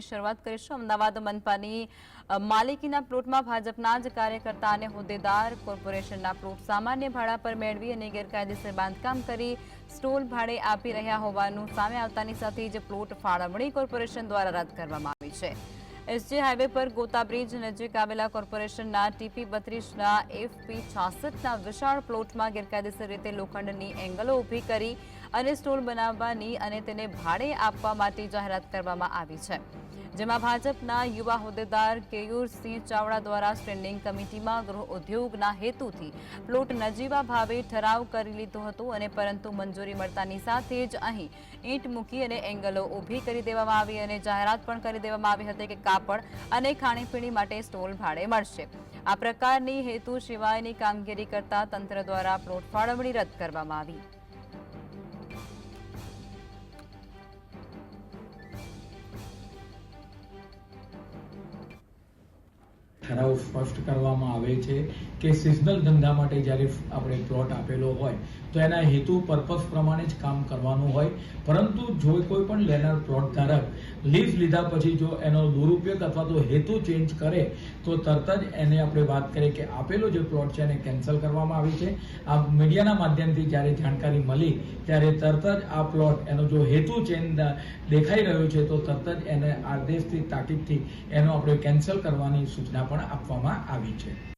શરૂઆત કરીશું. અમદાવાદ મનપાની માલિકીના પ્લોટમાં ભાજપના જ કાર્યકર્તા અને હોદ્દેદાર કોર્પોરેશનના પ્લોટ સામાન્ય ભાડા પર મેળવી અને ગેરકાયદેસર બાંધકામ કરી સ્ટોલ ભાડે આપી રહ્યા હોવાનું સામે આવતાની સાથે જ પ્લોટ ફાળવણી કોર્પોરેશન દ્વારા રદ કરવામાં આવી છે. એસજી હાઈવે પર ગોતા બ્રિજ નજીક આવેલા કોર્પોરેશનના ટીપી બત્રીસના એફપી છાસઠના વિશાળ પ્લોટમાં ગેરકાયદેસર રીતે લોખંડની એંગલો ઊભી કરી અને સ્ટોલ બનાવવાની અને તેને ભાડે આપવા માટે જાહેરાત કરવામાં આવી છે. જેમાં ભાજપના યુવા હોદ્દેદાર કેયુરસિંહ ચાવડા દ્વારા સ્ટેન્ડિંગ કમિટીમાં ગૃહ ઉદ્યોગના હેતુથી પ્લોટ નજીવા ભાવે ઠરાવ કરી લીધો હતો અને પરંતુ મંજૂરી મળતાની સાથે જ અહીં ઈંટ મૂકી અને એંગલો ઊભી કરી દેવામાં આવી અને જાહેરાત પણ કરી દેવામાં આવી હતી કે કાપડ અને ખાણીપીણી માટે સ્ટોલ ભાડે મળશે. આ પ્રકારની હેતુ સિવાયની કામગીરી કરતા તંત્ર દ્વારા પ્લોટ ફાળવણી રદ કરવામાં આવી. ઠરાવ સ્પષ્ટ કરવામાં આવે છે કે સિઝનલ ધંધા માટે જ્યારે આપણે પ્લોટ આપેલો હોય, તો એના હેતુ પર્પઝ પ્રમાણે જ કામ કરવાનું હોય. પરંતુ જો કોઈ પણ લેનાર પ્લોટ ધારક લીઝ લીધા પછી જો એનો દુરુપયોગ અથવા તો હેતુ ચેન્જ કરે, તો તરત જ એને આપણે વાત કરીએ કે આપેલો જે પ્લોટ છે એને કેન્સલ કરવામાં આવી છે. આ મીડિયાના માધ્યમથી જ્યારે જાણકારી મળી, ત્યારે તરત જ આ પ્લોટ એનો જો હેતુ ચેન્જ દેખાઈ રહ્યો છે, તો તરત જ એને આદેશથી, તાકીદથી એનો આપણે કેન્સલ કરવાની સૂચના પણ આપવામાં આવી છે.